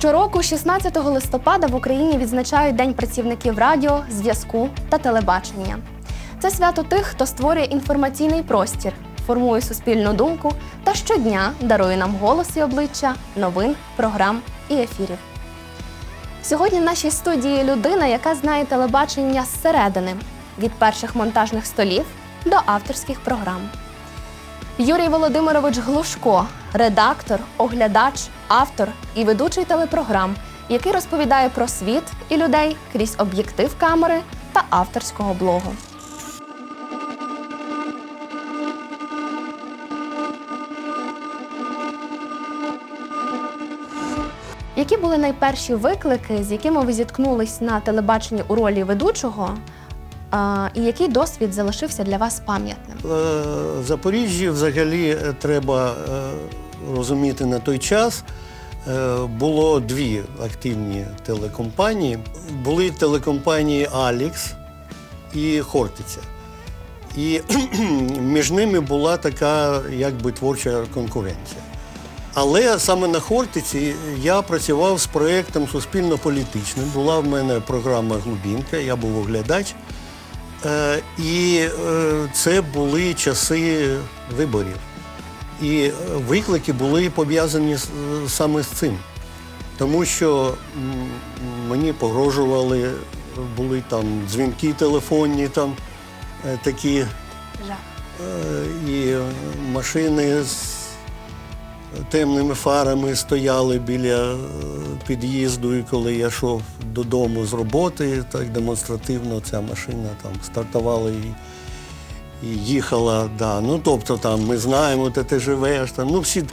Щороку, 16 листопада, в Україні відзначають День працівників радіо, зв'язку та телебачення. Це свято тих, хто створює інформаційний простір, формує суспільну думку та щодня дарує нам голос і обличчя новин, програм і ефірів. Сьогодні в нашій студії людина, яка знає телебачення зсередини від перших монтажних столів до авторських програм. Юрій Володимирович Глушко, редактор, оглядач, автор і ведучий телепрограм, який розповідає про світ і людей крізь об'єктив камери та авторського блогу. Які були найперші виклики, з якими ви зіткнулись на телебаченні у ролі ведучого, і який досвід залишився для вас пам'ятним? Е, В Запоріжжі взагалі е, треба е, розуміти на той час. е, Було дві активні телекомпанії. Були телекомпанії Алікс і Хортиця. І між ними була така якби творча конкуренція. Але саме на Хортиці я працював з проєктом суспільно-політичним. Була в мене програма Глубінка, я був оглядач. Е, І е, це були часи виборів. І виклики були пов'язані саме з цим. Тому що мені погрожували, були там дзвінки телефонні, там е, такі Е, і машини з темними фарами стояли біля е, під'їзду, і коли я йшов додому з роботи, так демонстративно ця машина там стартувала і, і їхала. Да. Ну, тобто там ми знаємо, де ти живеш. Там, ну, всі,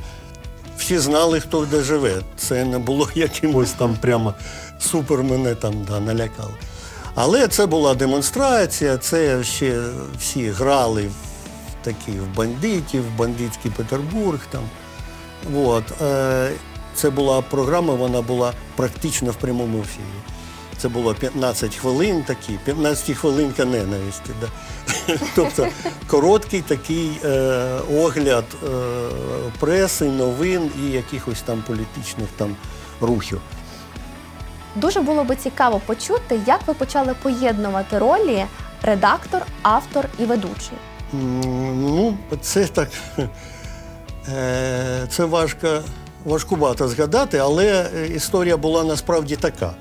всі знали, хто де живе. Це не було якимось там прямо супер мене там да, налякало. Але це була демонстрація, це ще всі грали в такі в бандитів, в бандитський Петербург. Там. От. Е, це була програма, вона була практично в прямому ефірі. Це було 15 хвилин такі, 15 хвилинка ненависті. Да. тобто короткий такий е, огляд е, преси, новин і якихось там політичних там рухів. Дуже було би цікаво почути, як ви почали поєднувати ролі редактор, автор і ведучий. Ну, це так. е, Це важко, важкувато згадати, але історія була насправді така.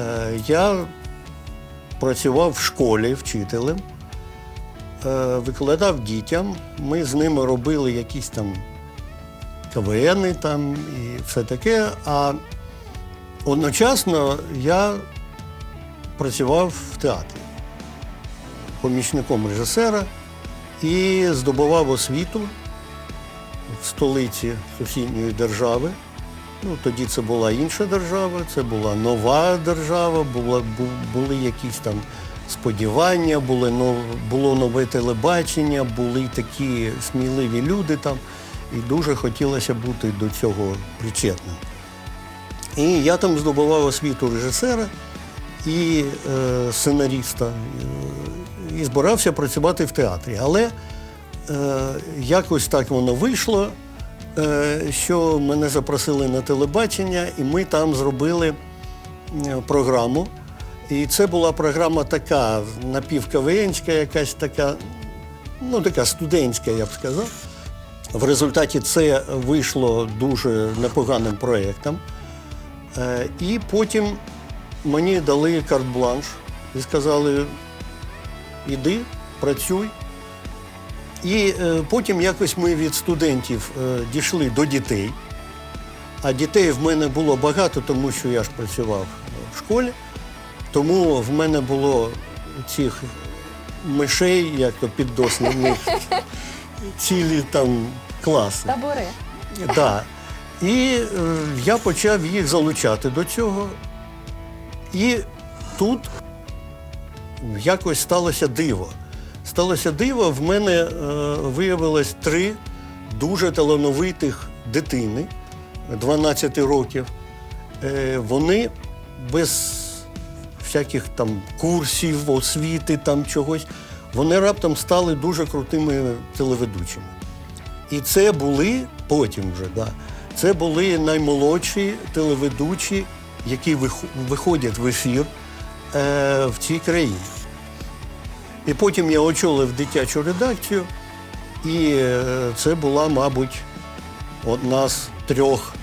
Е, Я працював в школі вчителем, е, викладав дітям. Ми з ними робили якісь там КВНи там і все таке. А одночасно я працював в театрі помічником режисера і здобував освіту в столиці сусідньої держави. Ну, тоді це була інша держава, це була нова держава, була, бу- були якісь там сподівання, були нов, було нове телебачення, були такі сміливі люди там, і дуже хотілося бути до цього причетним. І я там здобував освіту режисера і е, сценаріста, і збирався працювати в театрі. Але е, якось так воно вийшло, що мене запросили на телебачення, і ми там зробили е, програму. І це була програма така напівкавенська, якась така, ну така студентська, я б сказав. В результаті це вийшло дуже непоганим проєктом. Е, І потім мені дали карт-бланш і сказали, іди, працюй. І е, потім якось ми від студентів е, дійшли до дітей. А дітей в мене було багато, тому що я ж працював в школі. Тому в мене було цих мишей, як то піддослідних, цілі там класи. Табори. Да. І е, я почав їх залучати до цього. І тут якось сталося диво. Сталося диво, в мене е, виявилось три дуже талановитих дитини 12 років. Е, вони без всяких там курсів, освіти, там чогось, вони раптом стали дуже крутими телеведучими. І це були потім вже, да, Це були наймолодші телеведучі, які виходять в ефір е, в цій країні. І потім я очолив дитячу редакцію, і е, це була, мабуть, одна з трьох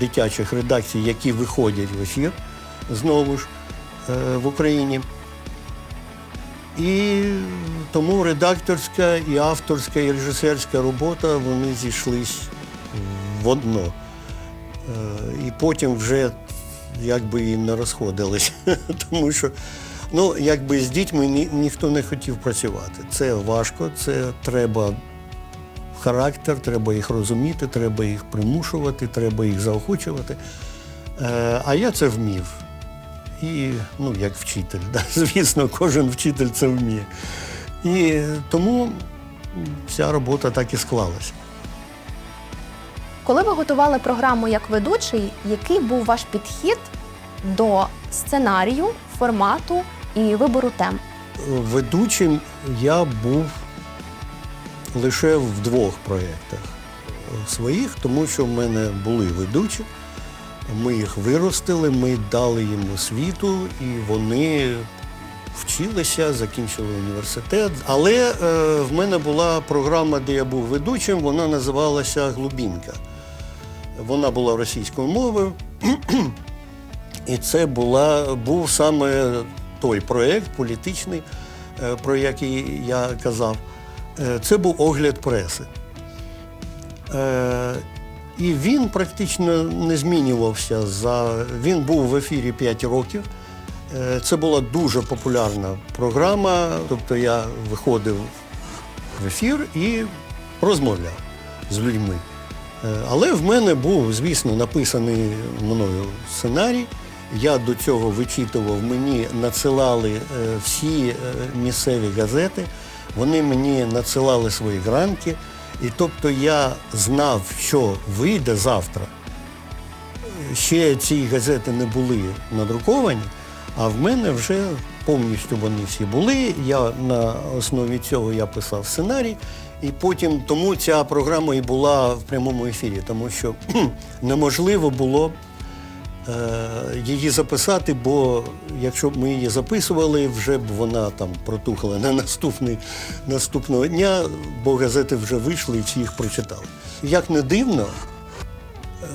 дитячих редакцій, які виходять в ефір знову ж е, в Україні. І тому редакторська, і авторська, і режисерська робота вони зійшлись в одно. Е, І потім вже якби і не розходились. Тому що ну, якби з дітьми ні, ніхто не хотів працювати. Це важко, це треба характер, треба їх розуміти, треба їх примушувати, треба їх заохочувати. Е, А я це вмів. І ну, як вчитель, да? звісно, кожен вчитель це вміє. І тому вся робота так і склалася. Коли ви готували програму як ведучий, який був ваш підхід до сценарію, формату і вибору тем? Ведучим я був лише в двох проєктах своїх, тому що в мене були ведучі. Ми їх виростили, ми дали їм освіту, і вони вчилися, закінчили університет. Але е, в мене була програма, де я був ведучим, вона називалася Глубінка. Вона була російською мовою. І це була, був саме той проєкт політичний, е, про який я казав. Е, Це був огляд преси. Е, І він практично не змінювався. За... Він був в ефірі 5 років. Це була дуже популярна програма. Тобто я виходив в ефір і розмовляв з людьми. Але в мене був, звісно, написаний мною сценарій. Я до цього вичитував, мені надсилали е, всі е, місцеві газети, вони мені надсилали свої гранки. І тобто я знав, що вийде завтра. Ще ці газети не були надруковані, а в мене вже повністю вони всі були. Я на основі цього я писав сценарій, і потім тому ця програма і була в прямому ефірі, тому що неможливо було її записати, бо якщо б ми її записували, вже б вона там протухла на наступний, наступного дня, бо газети вже вийшли і всі їх прочитали. Як не дивно, е,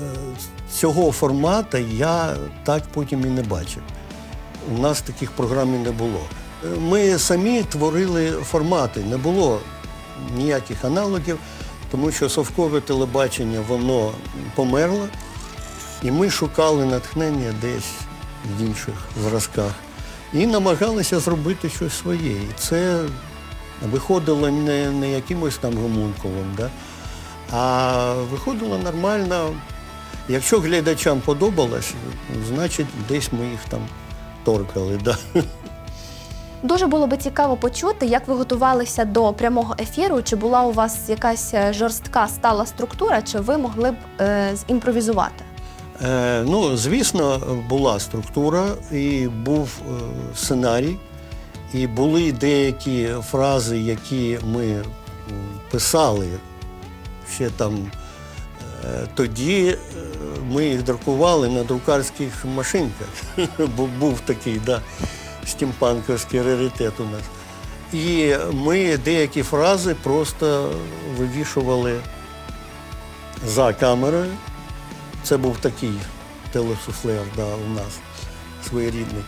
цього формату я так потім і не бачив. У нас таких програм не було. Е, Ми самі творили формати, не було ніяких аналогів, тому що совкове телебачення воно померло, і ми шукали натхнення десь в інших зразках. І намагалися зробити щось своє. І це виходило не, не якимось там гомункулом, да? а виходило нормально. Якщо глядачам подобалось, значить десь ми їх там торкали. Да? Дуже було би цікаво почути, як ви готувалися до прямого ефіру, чи була у вас якась е, жорстка стала структура, чи ви могли б е, зімпровізувати? Е, ну, звісно, була структура і був е, сценарій, і були деякі фрази, які ми писали ще там. Е, Тоді ми їх друкували на друкарських машинках. Бо був такий, да, стімпанковський раритет у нас. І ми деякі фрази просто вивішували за камерою. Це був такий телесуфлер да, у нас своєрідний.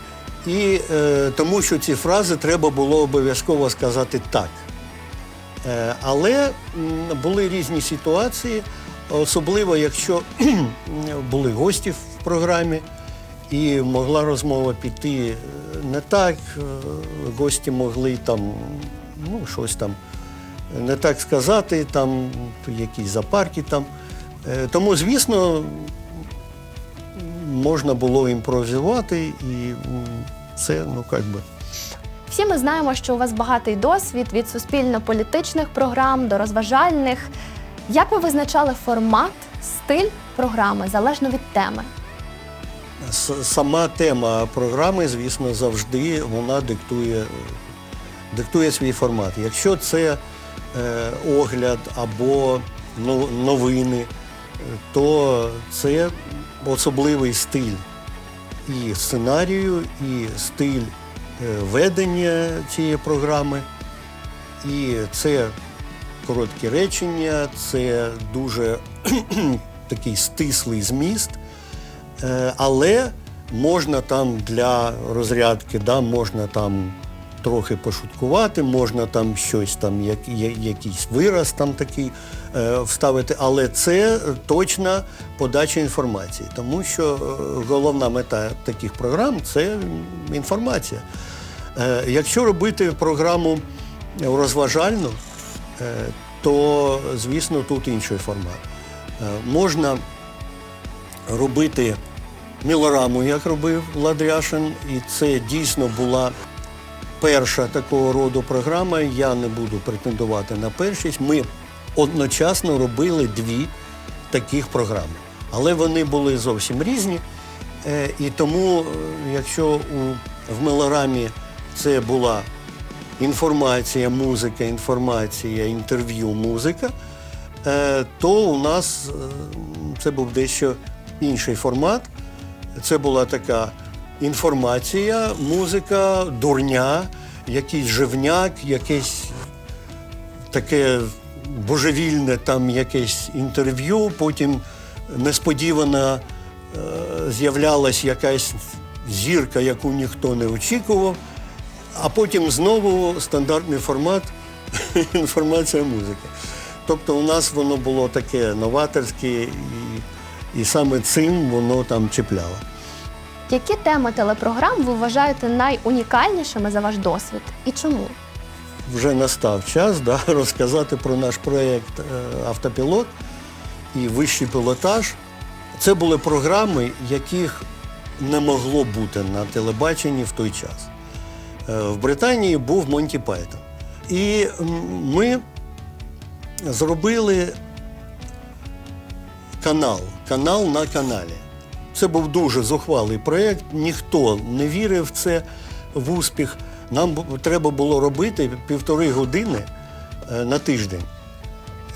І е, тому що ці фрази треба було обов'язково сказати так. Е, але м, були різні ситуації, особливо якщо були гості в програмі, і могла розмова піти е, не так, е, гості могли там ну, щось там не так сказати, там якісь запарки там. Е, Тому, звісно, можна було імпровізувати, і це, ну як би. Всі ми знаємо, що у вас багатий досвід від суспільно-політичних програм до розважальних. Як ви визначали формат, стиль програми залежно від теми? Сама тема програми, звісно, завжди вона диктує, диктує свій формат. Якщо це е, огляд або новини, то це особливий стиль і сценарію, і стиль е, ведення цієї програми. І це короткі речення, це дуже такий стислий зміст. Е, Але можна там для розрядки, да, можна там трохи пошуткувати, можна там щось там, як, я- якийсь вираз там такий е, вставити, але це точна подача інформації, тому що е, головна мета таких програм це інформація. Е, Якщо робити програму розважальну, е, то, звісно, тут інший формат. Е, Можна робити мілораму, як робив Ладряшин, і це дійсно була перша такого роду програма. Я не буду претендувати на першість. Ми одночасно робили дві таких програми. Але вони були зовсім різні. Е, І тому, е, якщо в мелорамі це була інформація, музика, інформація, інтерв'ю, музика, е, то у нас це був дещо інший формат. Це була така інформація, музика, дурня, якийсь живняк, якесь таке божевільне там якесь інтерв'ю, потім несподівано е, з'являлась якась зірка, яку ніхто не очікував, а потім знову стандартний формат інформація музика. Тобто у нас воно було таке новаторське, і, і саме цим воно там чіпляло. Які теми телепрограм ви вважаєте найунікальнішими за ваш досвід і чому? вже настав час да, розказати про наш проєкт е, Автопілот і вищий пілотаж. Це були програми, яких не могло бути на телебаченні в той час. Е, В Британії був Монті Пайтон. І ми зробили канал, канал на каналі. Це був дуже зухвалий проєкт, ніхто не вірив в це в успіх. Нам треба було робити півтори години е, на тиждень.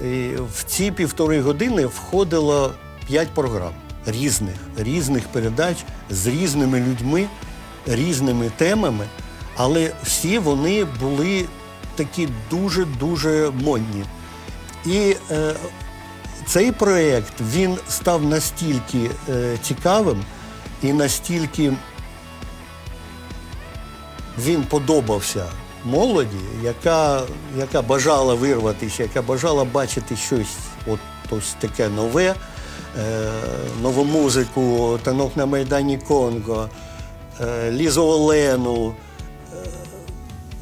І в ці півтори години входило п'ять програм різних, різних передач з різними людьми, різними темами, але всі вони були такі дуже-дуже модні. І е, цей проєкт він став настільки е, цікавим і настільки він подобався молоді, яка, яка бажала вирватися, яка бажала бачити щось от, ось таке нове, е, нову музику, танок на Майдані Конго, е, Лізу Олену,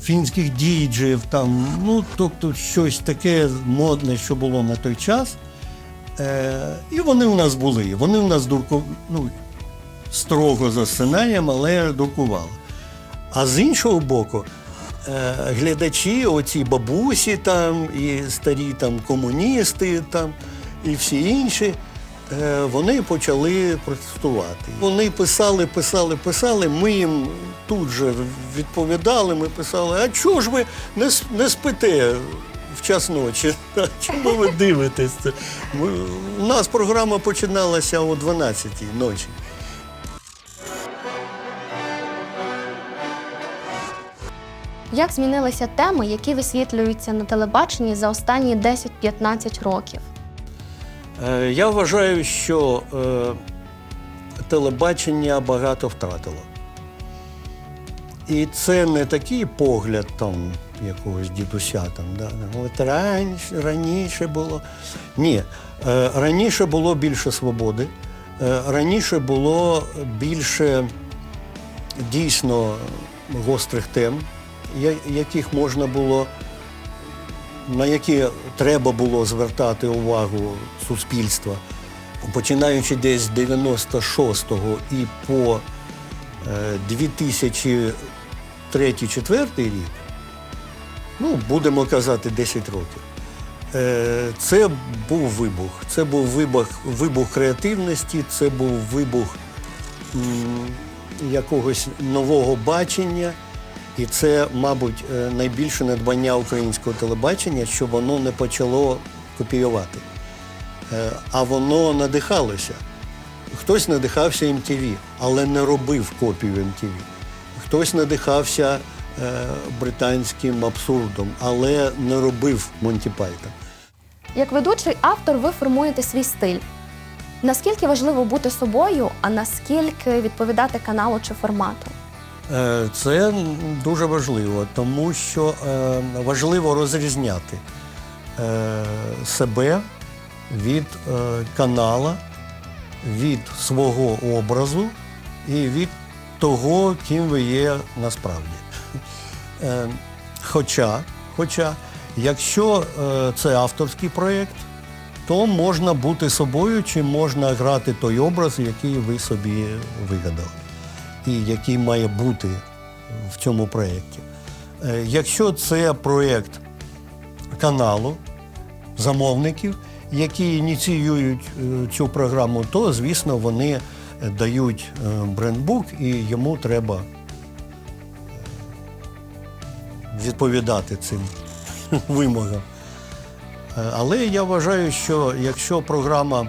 фінських діджеїв, там, ну, тобто щось таке модне, що було на той час. Е, і вони у нас були. Вони у нас дурку, ну, строго за сценарієм, але дуркували. А з іншого боку, е, глядачі, оці бабусі там, і старі там комуністи там, і всі інші, е, вони почали протестувати. Вони писали, писали, писали. Ми їм тут же відповідали, ми писали, а чого ж ви не, не спите в час ночі? Чому ви дивитесь це? Ми, у нас програма починалася о 12-й ночі. Як змінилися теми, які висвітлюються на телебаченні за останні 10-15 років? Е, Я вважаю, що е, телебачення багато втратило. І це не такий погляд там якогось дідуся, там, да, от раніше, раніше було. Ні, е, раніше було більше свободи, е, раніше було більше дійсно гострих тем, яких можна було на які треба було звертати увагу суспільства, починаючи десь з 96-го і по е, 2003-2004 рік, ну, будемо казати, 10 років. Е, Це був вибух. Це був вибух, вибух креативності, це був вибух якогось нового бачення. І це, мабуть, е, найбільше надбання українського телебачення, що воно не почало копіювати. Е, А воно надихалося. Хтось надихався MTV, але не робив копію MTV. Хтось надихався британським абсурдом, але не робив Монті Пайтон. Як ведучий автор, ви формуєте свій стиль. Наскільки важливо бути собою, а наскільки відповідати каналу чи формату? Е, Це дуже важливо, тому що е, важливо розрізняти е, себе від е, канала, від свого образу і від того, ким ви є насправді. Е, Хоча, хоча, якщо е, це авторський проєкт, то можна бути собою чи можна грати той образ, який ви собі вигадали і який має бути в цьому проєкті. Е, Якщо це проєкт каналу, замовників, які ініціюють цю програму, то, звісно, вони дають брендбук і йому треба відповідати цим вимогам. Е, Але я вважаю, що якщо програма,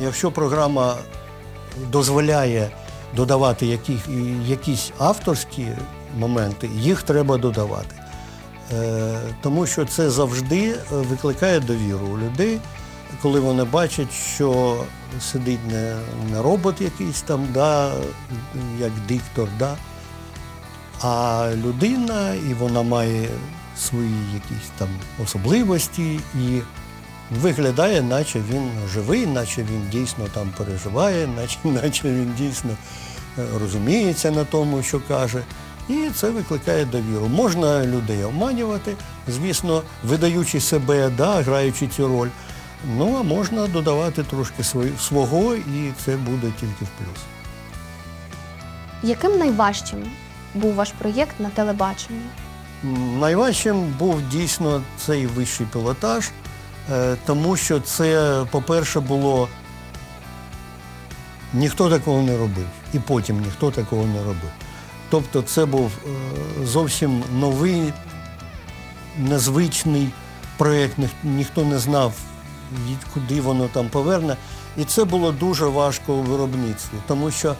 якщо програма дозволяє додавати яких, і якісь авторські моменти, їх треба додавати. Е, тому що це завжди е, викликає довіру у людей, коли вони бачать, що сидить не робот якийсь там, да, як диктор, да, а людина, і вона має свої якісь там особливості і виглядає, наче він живий, наче він дійсно там переживає, наче, наче він дійсно е, розуміється на тому, що каже. І це викликає довіру. Можна людей обманювати, звісно, видаючи себе, да, граючи цю роль. Ну, а можна додавати трошки свого, і це буде тільки в плюс. Яким найважчим був ваш проєкт на телебаченні? Найважчим був дійсно цей вищий пілотаж, е, тому що це, по-перше, було ніхто такого не робив, і потім ніхто такого не робив. Тобто це був е, зовсім новий, незвичний проєкт, ніхто не знав, куди воно там поверне. І це було дуже важко у виробництві, тому що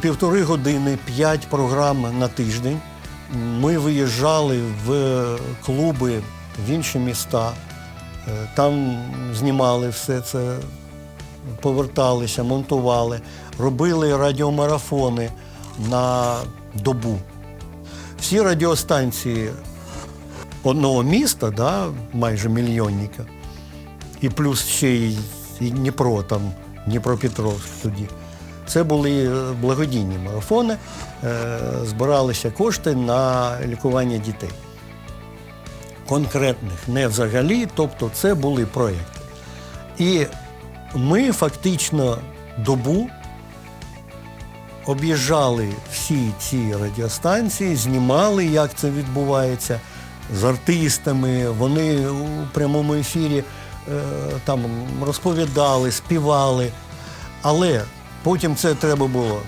півтори години, п'ять програм на тиждень. Ми виїжджали в клуби в інші міста, е, там знімали все це, поверталися, монтували, робили радіомарафони на добу. Всі радіостанції одного міста, да, майже мільйонника, і плюс ще й Дніпро, там, Дніпропетровськ тоді. Це були е, благодійні марафони, е, збиралися кошти на лікування дітей. Конкретних, не взагалі, тобто це були проєкти. І ми фактично добу об'їжджали всі ці радіостанції, знімали, як це відбувається з артистами. Вони у прямому ефірі е, там розповідали, співали. Але потім це треба було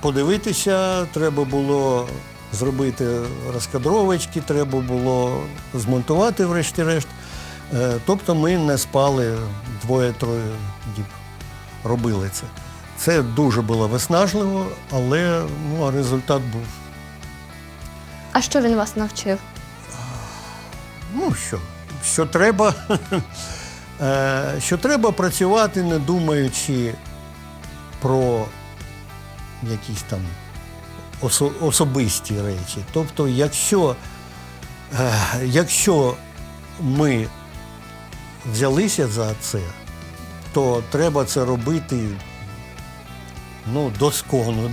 подивитися, треба було зробити розкадровочки, треба було змонтувати врешті-решт. Е, Тобто ми не спали двоє-троє діб. Робили це. Це дуже було виснажливо, але ну, результат був. А що він вас навчив? Ну що, що треба, що треба працювати, не думаючи про якісь там осо- особисті речі. Тобто, якщо, е, якщо ми взялися за це, то треба це робити ну, доскону,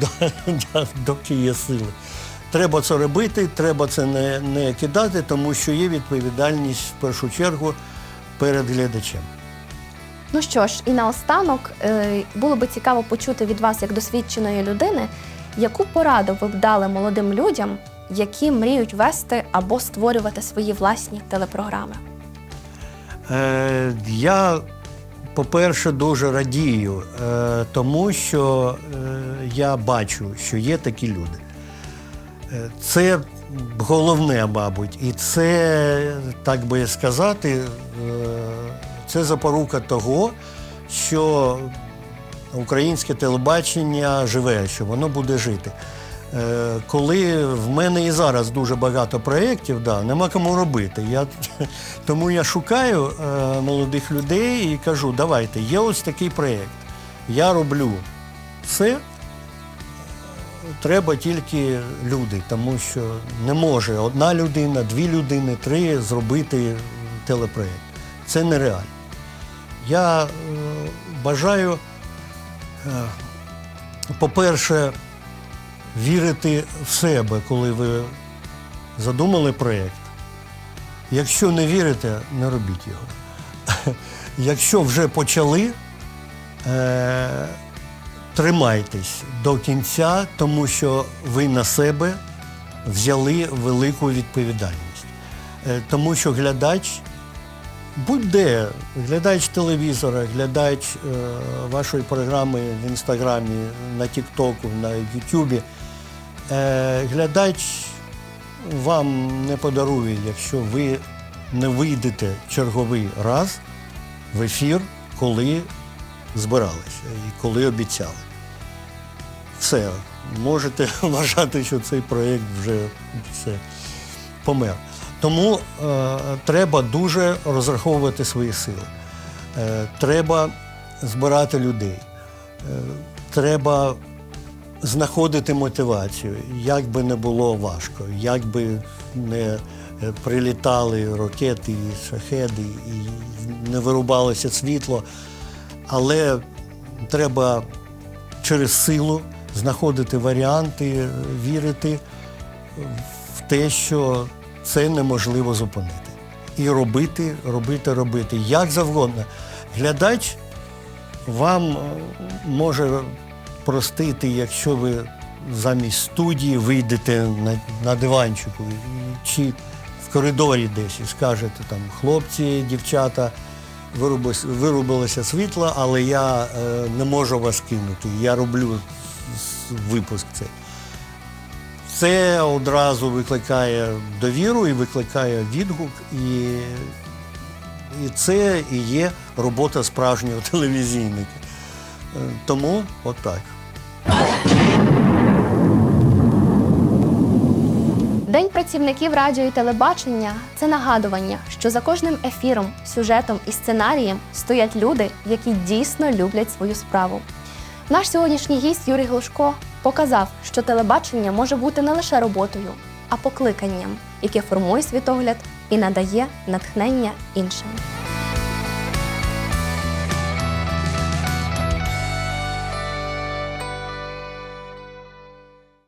доки є сили. Треба це робити, треба це не, не кидати, тому що є відповідальність в першу чергу перед глядачем. Ну що ж, і наостанок е, було би цікаво почути від вас, як досвідченої людини, яку пораду ви б дали молодим людям, які мріють вести або створювати свої власні телепрограми? Е, я, по-перше, дуже радію, е, тому що е, я бачу, що є такі люди. Е, Це головне, мабуть. І це, так би сказати, е, це запорука того, що українське телебачення живе, що воно буде жити. Е, Коли в мене і зараз дуже багато проєктів, да, нема кому робити. Я, тому я шукаю е, молодих людей і кажу, давайте, є ось такий проєкт. Я роблю все, треба тільки люди, тому що не може одна людина, дві людини, три зробити телепроєкт. Це нереально. Я е, бажаю, е, по-перше, вірити в себе, коли ви задумали проєкт. Якщо не вірите, не робіть його. Якщо вже почали, е, тримайтесь до кінця, тому що ви на себе взяли велику відповідальність. Е, тому що глядач будь-де, глядач телевізора, глядач е, вашої програми в інстаграмі, на Тіктоку, на Ютубі, е, глядач вам не подарує, якщо ви не вийдете черговий раз в ефір, коли збиралися і коли обіцяли. Все, можете вважати, що цей проєкт вже все помер. Тому е, треба дуже розраховувати свої сили. Е, треба збирати людей. Е, треба знаходити мотивацію, як би не було важко, як би не е, прилітали ракети, і шахеди, і не вирубалося світло. Але треба через силу знаходити варіанти, вірити в те, що це неможливо зупинити. І робити, робити, робити як завгодно. Глядач вам е, може простити, якщо ви замість студії вийдете на, на диванчику чи в коридорі десь і скажете там хлопці, дівчата, вирубилося світло, але я е, не можу вас кинути. Я роблю випуск цей. Це одразу викликає довіру і викликає відгук, і, і це і є робота справжнього телевізійника. Е, Тому отак. День працівників радіо і телебачення це нагадування, що за кожним ефіром, сюжетом і сценарієм стоять люди, які дійсно люблять свою справу. Наш сьогоднішній гість Юрій Глушко показав, що телебачення може бути не лише роботою, а покликанням, яке формує світогляд і надає натхнення іншим.